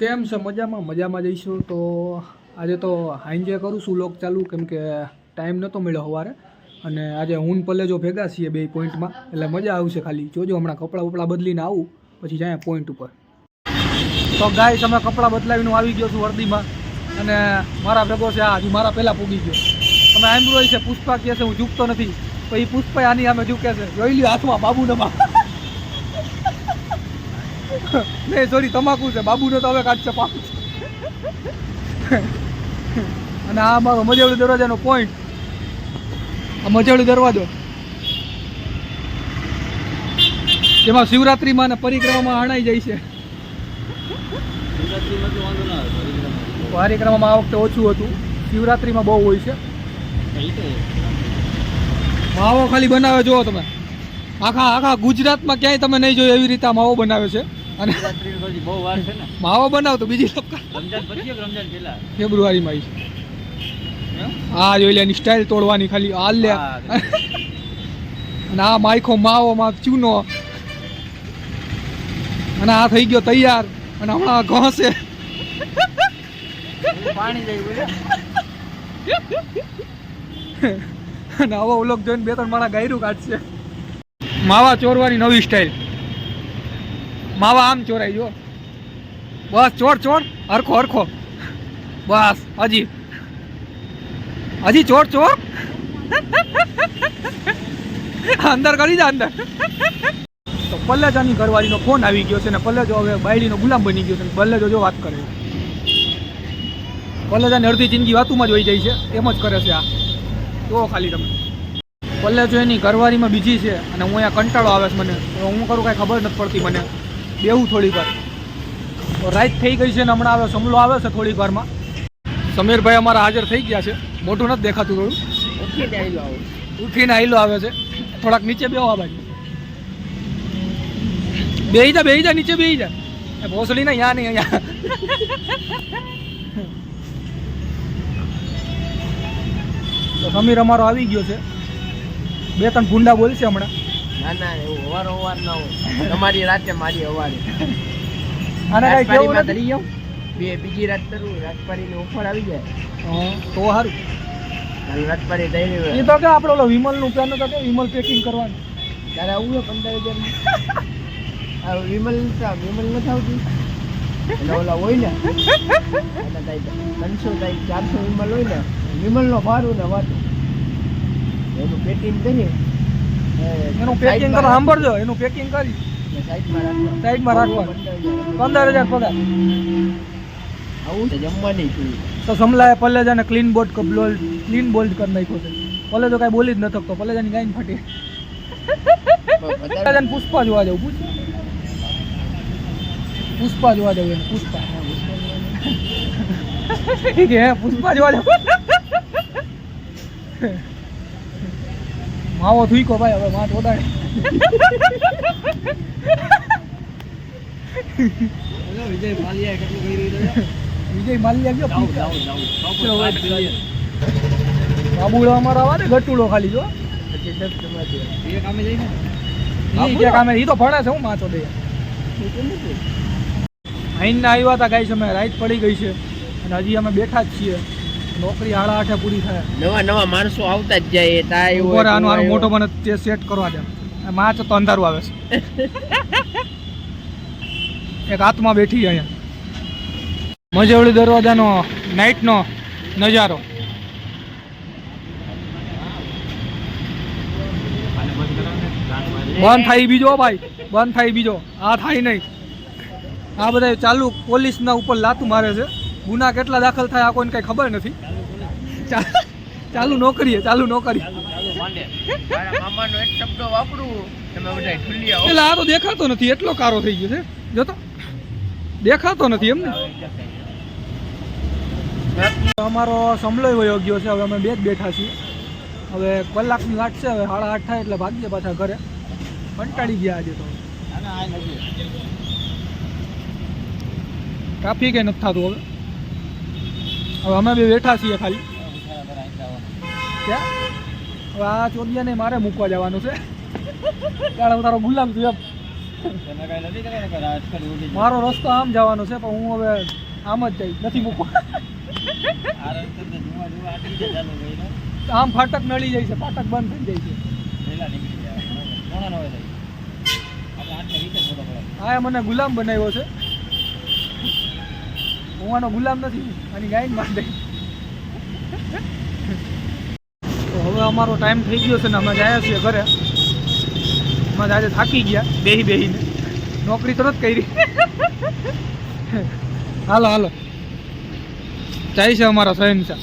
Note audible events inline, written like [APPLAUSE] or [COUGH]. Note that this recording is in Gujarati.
કેમ છે? મજામાં? મજામાં જઈશું. તો આજે તો હાઈન્જે કરું છું લોક ચાલુ, કેમ કે ટાઈમ નહોતો મળ્યો સવારે અને આજે હું ને પલ્લે જો ભેગા છીએ બે પોઈન્ટમાં, એટલે મજા આવશે ખાલી. જોજો, હમણાં કપડાં બપડા બદલીને આવું, પછી જાય પોઈન્ટ ઉપર. તો ગાય તમે કપડાં બદલાવીને આવી ગયો છું વર્દીમાં અને મારા ભેગો છે, આ હજી મારા પહેલાં પૂગી ગયો. તમે આંબરોય છે, પુષ્પા કહે છે, હું ઝૂકતો નથી. તો એ પુષ્પા આની સામે ઝૂકે છે. જોઈ લ્યો, હાથમાં બાબુનામાં નહીં સોરી તમાકુ છે. બાબુનો તો હવે કાઢશે પાક. અને આ મારો મજેવડી દરવાજાનો પોઈન્ટ આ મજેવડી દરવાજો. જેમાં શિવરાત્રિમાં અને પરિક્રમામાં હણાઈ જાય છે. પરિક્રમામાં આ વખતે ઓછું હતું. શિવરાત્રિમાં બહુ હોય છે. માવો ખાલી બનાવે જુઓ તમે. આખા આખા ગુજરાતમાં ક્યાંય તમે નહીં જોયું એવી રીતે આ માવો બનાવે છે. અને બહુ વાર છે ને. માવો બનાવ તો બીજી ફેબ્રુઆરી રમજાન પછી રમજાન પહેલા ફેબ્રુઆરીમાં આવી આ જોઈ લે એની સ્ટાઇલ તોડવાની ખાલી. હાલ લે. અને આ માયખો માવો માં ચૂનો. અને આ થઈ ગયો તૈયાર. અને હમણાં ઘસે. પાણી બોલે. અને આવો ઉલોક જોઈને બે ત્રણ મારા ગાયરું કાઢશે. માવા ચોરવાની નવી સ્ટાઇલ માવા આમ ચોરાઈ જો બસ ચોર ચોર, હરખો હરખો. બસ, હજી. હજી ચોર ચોર. અંદર કરી જા અંદર. તો પલ્લેજાની ઘરવાળીનો ફોન આવી ગયો છે ને પલ્લેજો હવે બાયડીનો ગુલામ બની ગયો છે ને પલ્લેજો જો વાત કરે. પલ્લેજાની અડધી જિંદગી વાતુમાં જ વહી જાય છે, એમ જ કરે છે આ. જો ખાલી તમે. પલ્લેજો એની ઘરવાળીમાં બીજી છે અને હું અહીંયા કંટાળો આવે છે મને. હું કરું કાંઈ ખબર નથી પડતી મને. બેવું થોડીક વાર. તો રાઈટ થઈ ગઈ છે ને હમણાં આવે સમલો આવે છે થોડીક વારમાં. સમીરભાઈ અમારા હાજર થઈ ગયા છે. મોટું નથી દેખાતું થોડું. ઉઠીને જાય આવો. ઉઠીને આઈલો આવે છે. થોડાક નીચે બેહો આ બાજુ બેહી જા બેહી જા નીચે બેહી જા. એ ભોસડી ને યા નહીં અહીંયા. સમીર અમારો આવી ગયો છે. બે ત્રણ ગુંડા બોલશે હમણાં. ના ના એવું અવાર અવાર ના હોય. તમારી રાતે મારી અવારે આને કાંઈ કેવું નથી? ધરી બે બીજી રાત કરું રાજપારીની ઓફર આવી જાય. તો સારું. કાલ રાજપારી થઈ એ તો કે આપણે ઓલો વિમલનું પેન તો કે વિમલ પેકિંગ કરવાનું. ત્યારે આવું પંદર હજાર વિમલ વિમલ નથી આવતી? ઓલા હોય ને ત્રણસો ચારસો વિમલ હોય ને વિમલનો ભારું ને વાતું. એનું પેકિંગ કરી એનું પેકિંગ કરો, સાંભળજો, એનું પેકિંગ કરી. સાઈડમાં રાખવાનું. પંદર હજાર પગાર. જમવાની તો સમલાએ પલ્લેજાને clean bowled ball clean bowled કરી નાખ્યો છે. પલ્લેજો કાંઈ બોલી જ ન થકતો પલ્લેજાની ગાઈન ફાટી. પલ્લેજાને પુષ્પા જોવા જાવ પૂછ. પુષ્પા જોવા જવું પુષ્પા. [LAUGHS] કે પુષ્પા જોવા જવું [LAUGHS] માવો થૂકો ભાઈ હવે માં ચોદાડે વિજય માલિયા કેટલું કરી રહ્યો વિજય માલ્યા ગયો બાબુડો અમારો આવે ને ગટુડો ખાલી જો. એ કામે જઈને? ઈ કામે એ તો ભણે છે હું માથો દે આઈને આવ્યા હતા ગાઈસ અમે રાઈટ પડી ગઈ છે. અને હજી અમે બેઠા જ છીએ. નોકરી આડા આઠે પૂરી થાય. નવા નવા માણસો આવતા જ જાય તાય ઉપર આનો આનો મોટો મને તે સેટ કરવા દે. માચ તો અંધારું આવે છે. [LAUGHS] એક હાથમાં બેઠી અહીંયા. મજેવડી દરવાજાનો નાઇટનો નજારો. બંધ થાય બીજો ભાઈ બંધ થાય બીજો. આ થાય નહીં. આ બધા ચાલુ પોલીસના ઉપર લાતું મારે છે. ગુના કેટલા દાખલ થાય આ કોઈને કઈ ખબર નથી? ચાલુ નોકરીએ ચાલુ નોકરી ચાલુ આવો એટલે આ તો દેખાતો નથી એટલો કારો થઈ ગયો છે. જોતો દેખાતો નથી એમને. અમારો સમલય વયો ગયો છે હવે અમે બે જ બેઠા છીએ. હવે કલાકની વાત છે હવે સાડા આઠ થાય એટલે ભાગીએ પાછા ઘરે. કંટાળી ગયા આજે તો. ટ્રાફિક કંઈ નથી થતું હવે. હવે અમે બે બેઠા છીએ ખાલી. હવે આ ચોદિયાને મારે મૂકવા જવાનું છે. કારણ તારો ગુલામ છું એમ. મારો રસ્તો આમ જવાનો છે પણ હું હવે આમ જ જઈશ નથી મૂકવા. આમ ફાટક નળી જાય છે ફાટક બંધ થઈ જાય છે. આ મને ગુલામ બનાવ્યો છે. હું આનો ગુલામ નથી, આની ગાયન માટે તો હવે અમારો ટાઈમ થઈ ગયો છે ને અમે જાય છીએ ઘરે. અમે આજે થાકી ગયા, બેહી બેહીને. નોકરી તરત કરી. હાલો હાલો. જાય છે અમારા સ્વયંસા